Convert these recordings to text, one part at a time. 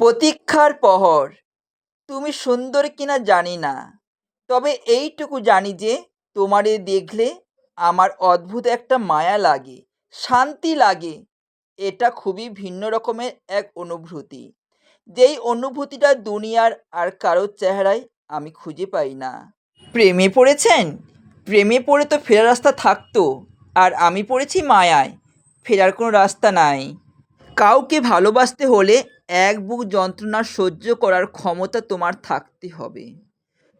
প্রতীক্ষার প্রহর। তুমি সুন্দর কিনা জানি না। তবে এইটুকু জানি যে, তোমারে দেখলে আমার অদ্ভুত একটা মায়া লাগে, শান্তি লাগে। এটা খুবই ভিন্ন রকমের এক অনুভূতি। যেই অনুভূতিটা দুনিয়ার আর কারোর চেহারায় আমি খুঁজে পাই না। প্রেমে পড়েছেন? প্রেমে পড়ে তো ফেরার রাস্তা থাকতো, আর আমি পড়েছি মায়ায়। ফেরার কোনো রাস্তা নাই। কাউকে ভালোবাসতে হলে এক বুক যন্ত্রণা সহ্য করার ক্ষমতা তোমার থাকতে হবে।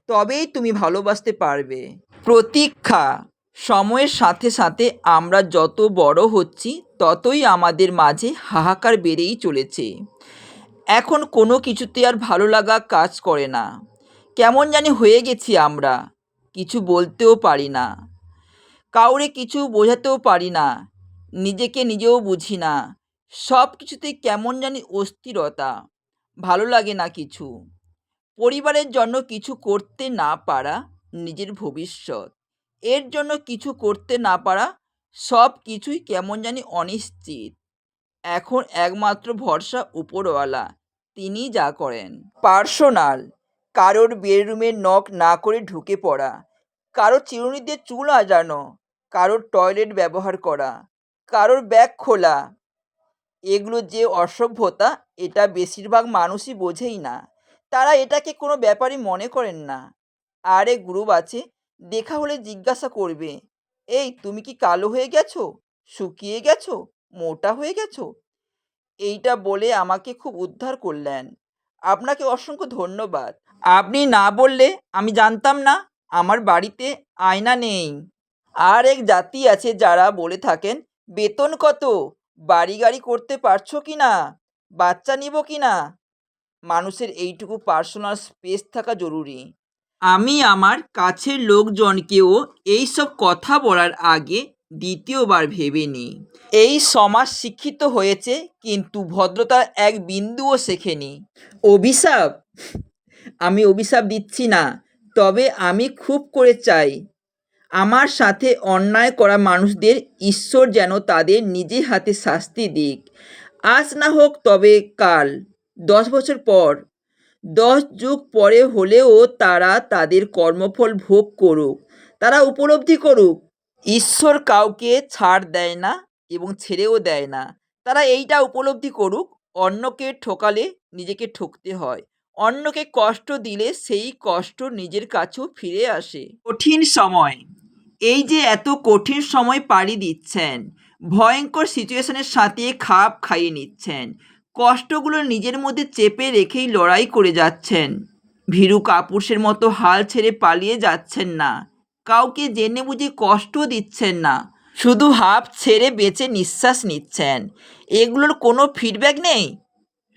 তবেই তুমি ভালোবাসতে পারবে। প্রতীক্ষা। সময়ের সাথে সাথে আমরা যত বড় হচ্ছি, ততই আমাদের মাঝে হাহাকার বেড়েই চলেছে। এখন কোনো কিছুতে আর ভালো লাগা কাজ করে না। কেমন জানি হয়ে গেছি আমরা। কিছু বলতেও পারি না। কাউরে কিছু বোঝাতেও পারি না। নিজেকে নিজেও বুঝি না। সব কিছুতেই কেমন জানি অস্থিরতা, ভালো লাগে না কিছু। পরিবারের জন্য কিছু করতে না পারা নিজের ভবিষ্যৎ। এর জন্য কিছু করতে না পারা সব কিছুই কেমন জানি অনিশ্চিত। এখন একমাত্র ভরসা উপরওয়ালা তিনি যা করেন। পার্সোনাল, কারোর বেডরুমে নক না করে ঢুকে পড়া, কারোর চিরুনি দিয়ে চুল আজানো, কারোর টয়লেট ব্যবহার করা, কারোর ব্যাগ খোলা এগুলো যে অসভ্যতা, এটা বেশিরভাগ মানুষই বোঝেই না। তারা এটাকে কোনো ব্যাপারই মনে করেন না। আরে গ্রুপ আছে, দেখা হলে জিজ্ঞাসা করবে, এই, তুমি কি কালো হয়ে গেছো? শুকিয়ে গেছো? মোটা হয়ে গেছো? এইটা বলে আমাকে খুব উদ্ধার করলেন। আপনাকে অসংখ্য ধন্যবাদ। আপনি না বললে আমি জানতাম না, আমার বাড়িতে আয়না নেই। আর এক জাতি আছে যারা বলে থাকেন, বেতন কত? বাড়ি গাড়ি করতে পারছ কি না? বাচ্চা নিব কি না? মানুষের এইটুকু পার্সোনাল স্পেস থাকা জরুরি। আমি আমার কাছের লোকজনকেও এইসব কথা বলার আগে দ্বিতীয়বার ভেবে নিই। এই সমাজ শিক্ষিত হয়েছে, কিন্তু ভদ্রতার এক বিন্দুও শেখেনি। অভিশাপ? আমি অভিশাপ দিচ্ছি না, তবে আমি খুব করে চাই আমার সাথে অন্যায় করা মানুষদের ঈশ্বর যেন তাদের নিজে হাতে শাস্তি দিক। আজ না হোক তবে কাল। দশ বছর পর। দশ যুগ পরে হলেও তারা তাদের কর্মফল ভোগ করুক। তারা উপলব্ধি করুক। ঈশ্বর কাউকে ছাড় দেয় না এবং ছেড়েও দেয় না। তারা এইটা উপলব্ধি করুক, অন্যকে ঠকালে নিজেকে ঠকতে হয়। অন্যকে কষ্ট দিলে সেই কষ্ট নিজের কাছেও ফিরে আসে। কঠিন সময়। এই যে এত কঠিন সময় পাড়ি দিচ্ছেন, ভয়ঙ্কর সিচুয়েশনের সাথে খাপ খাইয়ে নিচ্ছেন, কষ্টগুলো নিজের মধ্যে চেপে রেখেই লড়াই করে যাচ্ছেন, ভীরু কাপুরুষের মতো হাল ছেড়ে পালিয়ে যাচ্ছেন না, কাউকে জেনে বুঝে কষ্ট দিচ্ছেন না, শুধু হাফ ছেড়ে বেঁচে নিঃশ্বাস নিচ্ছেন, এগুলোর কোনো ফিডব্যাক নেই?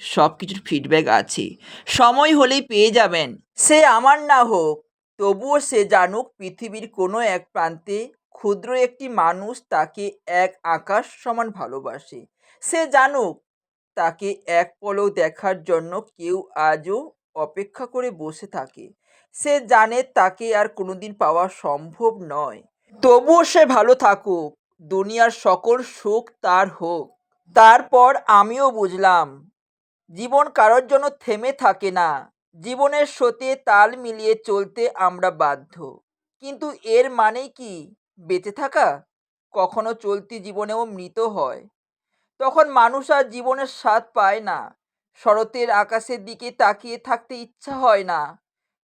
সব কিছুর ফিডব্যাক আছে, সময় হলেই পেয়ে যাবেন, সে আমার না হোক তবুও সে জানুক পৃথিবীর কোনো এক প্রান্তে ক্ষুদ্র একটি মানুষ তাকে এক আকাশ সমান ভালোবাসে। সে জানুক তাকে এক পলক দেখার জন্য কেউ আজও অপেক্ষা করে বসে থাকে। সে জানে তাকে আর কোনোদিন পাওয়া সম্ভব নয়। তবুও সে ভালো থাকুক, দুনিয়ার সকল সুখ তার হোক। তারপর আমিও বুঝলাম, জীবন কারোর জন্য থেমে থাকে না। জীবনের সাথে তাল মিলিয়ে চলতে আমরা বাধ্য। কিন্তু এর মানে কি বেঁচে থাকা? কখনো চলতি জীবনেও মৃত হয়। তখন মানুষ আর জীবনের স্বাদ পায় না। শরতের আকাশের দিকে তাকিয়ে থাকতে ইচ্ছা হয় না।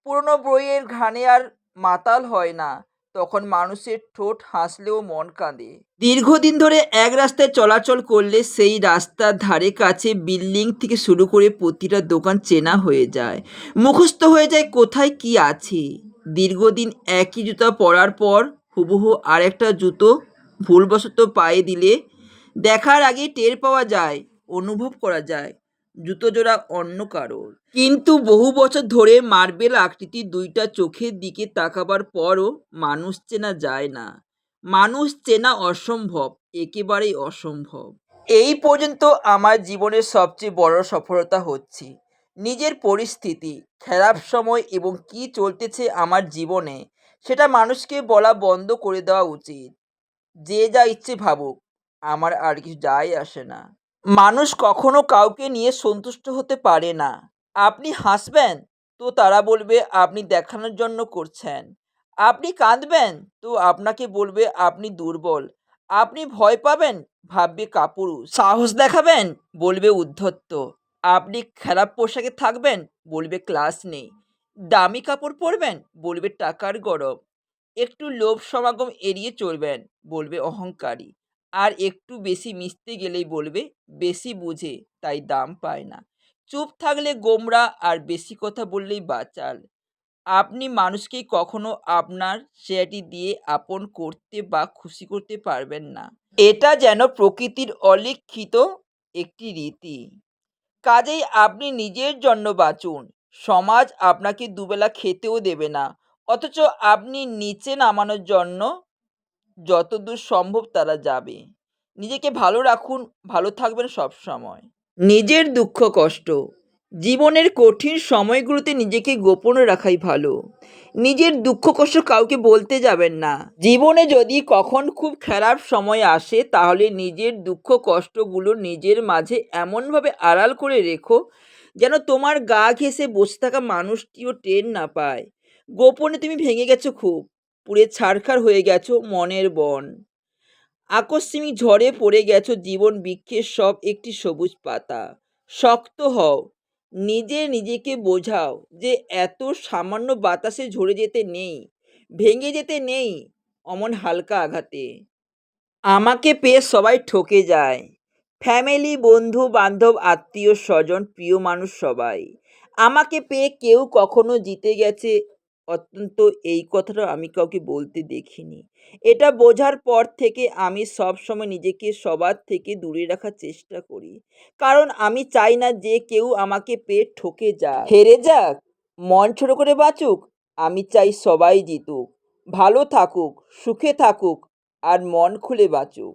পুরনো বইয়ের ঘানে আর মাতাল হয় না। তখন মানুষের ঠোঁট হাসলেও মন কাঁদে। দীর্ঘদিন ধরে এক রাস্তায় চলাচল করলে সেই রাস্তার ধারে কাছে বিল্ডিং থেকে শুরু করে প্রতিটা দোকান চেনা হয়ে যায়। মুখস্থ হয়ে যায় কোথায় কি আছে। দীর্ঘদিন একই জুতা পরার পর হুবহু আরেকটা জুতো ভুলবশত পায়ে দিলে দেখার আগে টের পাওয়া যায়, অনুভব করা যায়। জুতো জোড়া অন্য কারোর। কিন্তু বহু বছর ধরে মার্বেল আকৃতির দুইটা চোখের দিকে তাকাবার পরও মানুষ চেনা যায় না। মানুষ চেনা অসম্ভব, একেবারেই অসম্ভব। এই পর্যন্ত আমার জীবনের সবচেয়ে বড় সফলতা হচ্ছে নিজের পরিস্থিতি, খারাপ সময় এবং কি চলতেছে আমার জীবনে, সেটা মানুষকে বলা বন্ধ করে দেওয়া উচিত। যে যা ইচ্ছে ভাবুক, আমার আর কিছু যায় আসে না। মানুষ কখনো কাউকে নিয়ে সন্তুষ্ট হতে পারে না। আপনি হাসবেন, তো তারা বলবে, আপনি দেখানোর জন্য করছেন। আপনি কাঁদবেন, তো আপনাকে বলবে, আপনি দুর্বল। আপনি ভয় পাবেন, ভাববে কাপুরুষ সাহস দেখাবেন, বলবে, উদ্ধত্ত। আপনি খারাপ পোশাকে থাকবেন, বলবে, ক্লাস নেই। দামি কাপড় পরবেন, বলবে, টাকার গরম। একটু লোভ সমাগম এড়িয়ে চলবেন, বলবে, অহংকারী। আর একটু বেশি মিশতে গেলেই বলবে, বেশি বুঝে, তাই দাম পায় না। চুপ থাকলে গোমরা আর বেশি কথা বললেই বাচাল। আপনি মানুষকে কখনো আপনার সেটি দিয়ে আপন করতে বা খুশি করতে পারবেন না। এটা যেন প্রকৃতির অলিখিত একটি রীতি। কাজেই আপনি নিজের জন্য বাঁচুন। সমাজ আপনাকে দুবেলা খেতেও দেবে না। অথচ আপনি নিচে নামানোর জন্য যতদূর সম্ভব তারা যাবে। নিজেকে ভালো রাখুন, ভালো থাকবেন সব সময় নিজের দুঃখ, কষ্ট, জীবনের কঠিন সময়গুলোতে নিজেকে গোপনে রাখাই ভালো। নিজের দুঃখ, কষ্ট কাউকে বলতে যাবেন না। জীবনে যদি কখন খুব খারাপ সময় আসে, তাহলে নিজের দুঃখ, কষ্টগুলো নিজের মাঝে এমনভাবে আড়াল করে রেখো, যেন তোমার গা ঘেঁষে বসে থাকা মানুষটিও টের না পায়। গোপনে তুমি ভেঙে গেছো খুব। পুড়ে ছারখার হয়ে গেছো মনের বন। আকস্মিক ঝড়ে পড়ে গেছো জীবন বৃক্ষের সব একটি সবুজ পাতা। শক্ত হও, নিজে নিজেকে বোঝাও যে এত সামান্য বাতাসে ঝরে যেতে নেই, ভেঙে যেতে নেই অমন হালকা আঘাতে। আমাকে পেয়ে সবাই ঠকে যায়। ফ্যামিলি, বন্ধু, বান্ধব, আত্মীয়, স্বজন, প্রিয় মানুষ সবাই। আমাকে পেয়ে কেউ কখনো জিতে গেছে অত্যন্ত এই কথাটা আমি কাউকে বলতে দেখিনি। এটা বোঝার পর থেকে আমি সব সময় নিজেকে সবার থেকে দূরে রাখার চেষ্টা করি। কারণ আমি চাই না যে কেউ আমাকে পেট ঠকে যাক। হেরে যাক, মন ছোট করে বাঁচুক, আমি চাই সবাই জিতুক। ভালো থাকুক, সুখে থাকুক, আর মন খুলে বাঁচুক।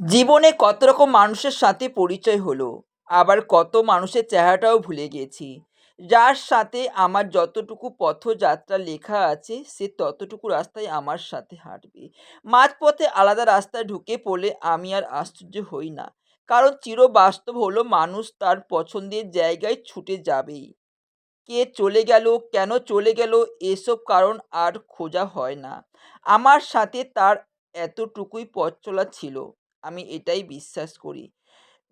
জীবনে কত রকম মানুষের সাথে পরিচয় হলো, আবার কত মানুষের চেহারাটাও ভুলে গেছি। যার সাথে আমার যতটুকু পথযাত্রা লেখা আছে, সে ততটুকু রাস্তায় আমার সাথে হাঁটবে। মাঝপথে আলাদা রাস্তায় ঢুকে পড়লে আমি আর আশ্চর্য হই না। কারণ চিরবাস্তব হলো মানুষ তার পছন্দের জায়গায় ছুটে যাবেই। কে চলে গেল, কেন চলে গেল, এসব কারণ আর খোঁজা হয় না। আমার সাথে তার এতটুকুই পথ চলা ছিল, আমি এটাই বিশ্বাস করি।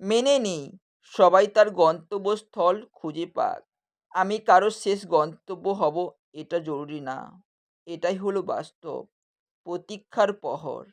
মেনে নিই, সবাই তার গন্তব্যস্থল খুঁজে পাক। আমি কারোর শেষ গন্তব্য হব এটা জরুরি না। এটাই হলো বাস্তব। প্রতীক্ষার প্রহর।